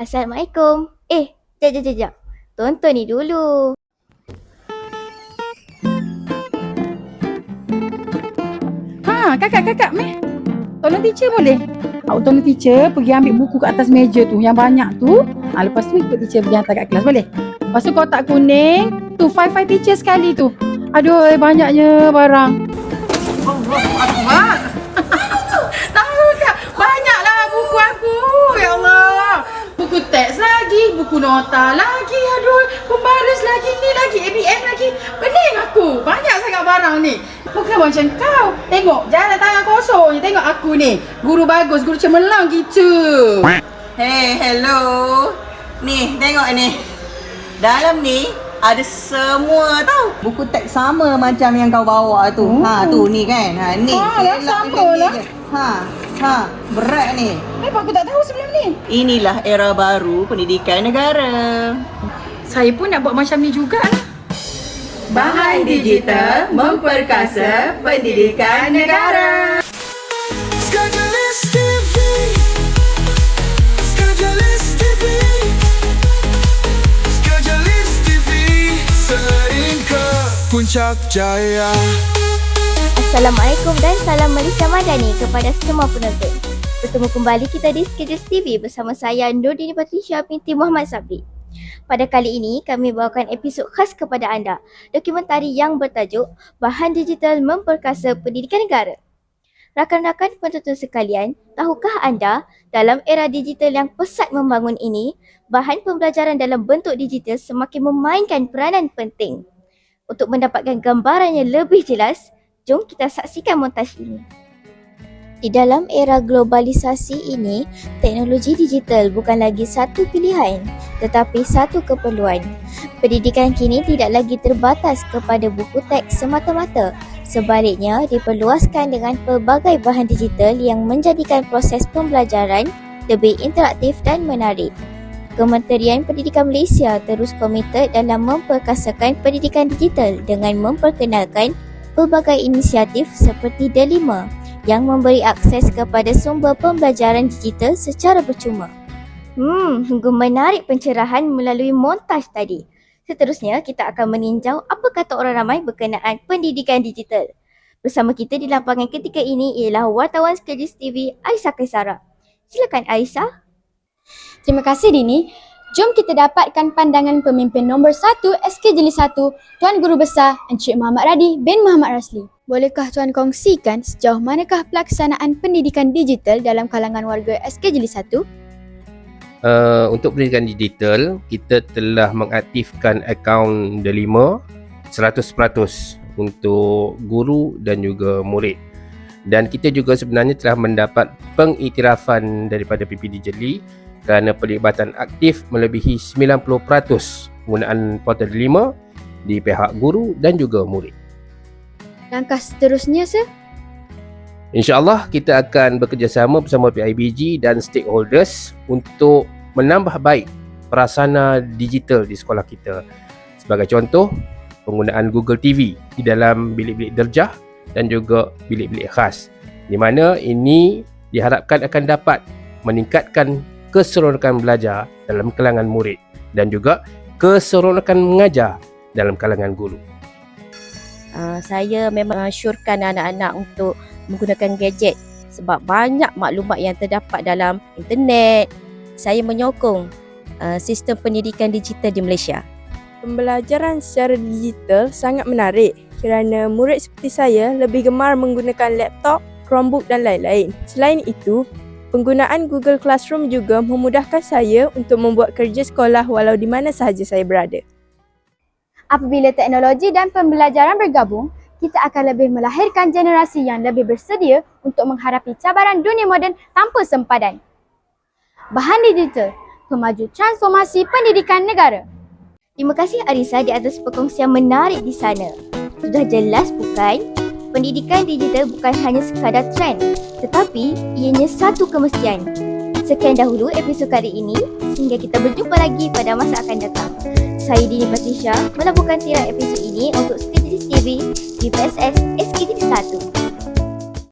Assalamualaikum. Eh, jap, jap, jap, jap. Tonton ni dulu. Ha, kakak, kakak, meh. Tolong teacher boleh? Awak tolong teacher pergi ambil buku kat atas meja tu yang banyak tu. Ha, lepas tu ikut teacher pergi hantar kat kelas boleh? Lepas tu kotak kuning, tu five five teacher sekali tu. Aduh, banyaknya barang. Allah, Tahu tak? Banyaklah buku aku. Ya Allah. Buku teks lagi, buku nota lagi. Aduh, pembaris lagi, ni lagi, ABM lagi. Pening aku. Banyak sangat barang ni. Bukan macam kau. Tengok, jangan tangan kosong je. Tengok aku ni. Guru bagus, guru cemerlang gitu. Hey, hello. Ni, tengok ni. Dalam ni ada semua tau. Buku teks sama macam yang kau bawa tu. Oh. Ha, tu ni kan. Ha, ni. Ha, Elak sama lah. Ha, ha, berat ni. Kenapa aku tak tahu sebelum ni? Inilah era baru pendidikan negara. Saya pun nak buat macam ni jugalah. Bahan digital memperkasa pendidikan negara. Puncak jaya Assalamualaikum dan salam Malaysia Madani kepada semua penonton. Bertemu kembali kita di Schedules TV bersama saya Nurdini Patricia binti Muhammad Sabri. Pada kali ini kami bawakan episod khas kepada anda, dokumentari yang bertajuk Bahan Digital Memperkasa Pendidikan Negara. Rakan-rakan penonton sekalian, tahukah anda dalam era digital yang pesat membangun ini, bahan pembelajaran dalam bentuk digital semakin memainkan peranan penting. Untuk mendapatkan gambaran yang lebih jelas, jom kita saksikan montaj ini. Di dalam era globalisasi ini, teknologi digital bukan lagi satu pilihan tetapi satu keperluan. Pendidikan kini tidak lagi terbatas kepada buku teks semata-mata. Sebaliknya, diperluaskan dengan pelbagai bahan digital yang menjadikan proses pembelajaran lebih interaktif dan menarik. Kementerian Pendidikan Malaysia terus komited dalam memperkasakan pendidikan digital dengan memperkenalkan pelbagai inisiatif seperti D5 yang memberi akses kepada sumber pembelajaran digital secara percuma. Hmm, sungguh menarik pencerahan melalui montaj tadi. Seterusnya, kita akan meninjau apa kata orang ramai berkenaan pendidikan digital. Bersama kita di lapangan ketika ini ialah wartawan Skejis TV Aisyah Kaisara. Silakan Aisyah. Terima kasih Dini. Jom kita dapatkan pandangan pemimpin nombor 1 SK Jeli 1, Tuan Guru Besar Encik Muhammad Radi bin Muhammad Rasli. Bolehkah Tuan kongsikan sejauh manakah pelaksanaan pendidikan digital dalam kalangan warga SK Jeli 1? uh, untuk pendidikan digital kita telah mengaktifkan akaun D5 100% untuk guru dan juga murid dan kita juga sebenarnya telah mendapat pengiktirafan daripada PPD Jeli kerana pelibatan aktif melebihi 90% penggunaan portal D5 di pihak guru dan juga murid. Langkah seterusnya sir? InsyaAllah kita akan bekerjasama bersama PIBG dan stakeholders untuk menambah baik prasana digital di sekolah kita. Sebagai contoh, penggunaan Google TV di dalam bilik-bilik derjah dan juga bilik-bilik khas. Di mana ini diharapkan akan dapat meningkatkan keseronokan belajar dalam kalangan murid dan juga keseronokan mengajar dalam kalangan guru. uh, saya memang syorkan anak-anak untuk menggunakan gadget sebab banyak maklumat yang terdapat dalam internet. Saya menyokong uh, sistem pendidikan digital di Malaysia. Pembelajaran secara digital sangat menarik kerana murid seperti saya lebih gemar menggunakan laptop, Chromebook dan lain-lain. Selain itu, penggunaan Google Classroom juga memudahkan saya untuk membuat kerja sekolah walau di mana sahaja saya berada. Apabila teknologi dan pembelajaran bergabung, kita akan lebih melahirkan generasi yang lebih bersedia untuk menghadapi cabaran dunia moden tanpa sempadan. Bahan digital, pemaju transformasi pendidikan negara. Terima kasih Arisa di atas perkongsian menarik di sana. Sudah jelas bukan? Pendidikan digital bukan hanya sekadar trend, tetapi ianya satu kemestian. Sekian dahulu episod kali ini, sehingga kita berjumpa lagi pada masa akan datang. Saya Dini Patricia melaporkan tirai episod ini untuk Stitches TV di PSS SKT 1.